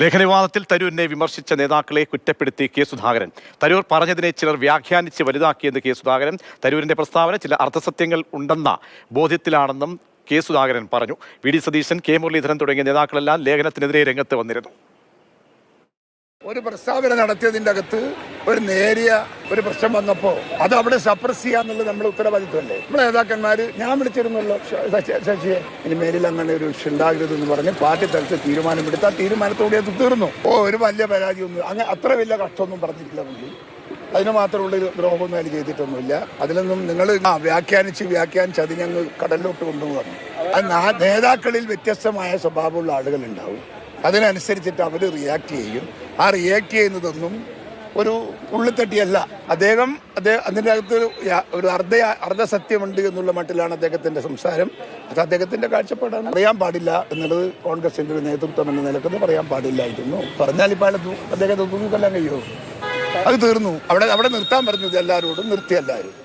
ലേഖനവിവാദത്തിൽ തരൂരിനെ വിമർശിച്ച നേതാക്കളെ കുറ്റപ്പെടുത്തി കെ സുധാകരൻ. തരൂർ പറഞ്ഞതിനെ ചിലർ വ്യാഖ്യാനിച്ച് വലുതാക്കിയെന്ന് കെ സുധാകരൻ. തരൂരിന്റെ പ്രസ്താവന ചില അർത്ഥസത്യങ്ങൾ ഉണ്ടെന്ന ബോധ്യത്തിലാണെന്നും കെ സുധാകരൻ പറഞ്ഞു. V. D. Satheesan K. Muraleedharan തുടങ്ങിയ നേതാക്കളെല്ലാം ലേഖനത്തിനെതിരെ രംഗത്ത് വന്നിരുന്നു. ഒരു പ്രസ്താവന നടത്തിയതിന്റെ അകത്ത് ഒരു നേരിയ ഒരു പ്രശ്നം വന്നപ്പോൾ അത് അവിടെ സപ്രസ് ചെയ്യാന്നുള്ളത് നമ്മുടെ ഉത്തരവാദിത്വമല്ലേ? നമ്മുടെ നേതാക്കന്മാർ ഞാൻ വിളിച്ചിരുന്നല്ലോ ശശിയെ. ഇനി മേലിൽ അങ്ങനെ ഒരു വിഷയം ഉണ്ടാകരുത് എന്ന് പറഞ്ഞ് പാർട്ടി തലത്തിൽ തീരുമാനമെടുത്ത് ആ തീരുമാനത്തോടെ അത് തീർന്നു. ഓ ഒരു വലിയ പരാതിയൊന്നും അങ്ങനെ അത്ര വലിയ കഷ്ടമൊന്നും പറഞ്ഞിട്ടില്ല പുള്ളി. അതിന് മാത്രമുള്ള ഒരു ദ്രോഹമൊന്നും അതിൽ ചെയ്തിട്ടൊന്നുമില്ല. അതിലൊന്നും നിങ്ങൾ ആ വ്യാഖ്യാനിച്ച് വ്യാഖ്യാനിച്ച് ഞങ്ങൾ കടലിലോട്ട് കൊണ്ടുപോകുന്നു അത് നേതാക്കളിൽ വ്യത്യസ്തമായ സ്വഭാവമുള്ള ആളുകൾ ഉണ്ടാവും. അതിനനുസരിച്ചിട്ട് അവർ റിയാക്ട് ചെയ്യും. ആ റിയാക്ട് ചെയ്യുന്നതൊന്നും ഒരു ഉള്ളിത്തട്ടിയല്ല. അദ്ദേഹം അദ്ദേഹം അതിന്റെ അകത്ത് ഒരു അർദ്ധ അർദ്ധ സത്യമുണ്ട് എന്നുള്ള മട്ടിലാണ് അദ്ദേഹത്തിന്റെ സംസാരം. അത് അദ്ദേഹത്തിന്റെ കാഴ്ചപ്പാടാണ്. പറയാൻ പാടില്ല എന്നുള്ളത് കോൺഗ്രസിന്റെ ഒരു നേതൃത്വം എന്ന നിലക്കെന്ന് പറയാൻ പാടില്ലായിരുന്നു. പറഞ്ഞാൽ ഇപ്പോൾ അദ്ദേഹത്തെ തൂക്കിക്കൊല്ലാൻ കഴിയുമോ? അത് തീർന്നു. അവിടെ അവിടെ നിർത്താൻ പറഞ്ഞത് എല്ലാവരോടും നിർത്തി എല്ലാവരും.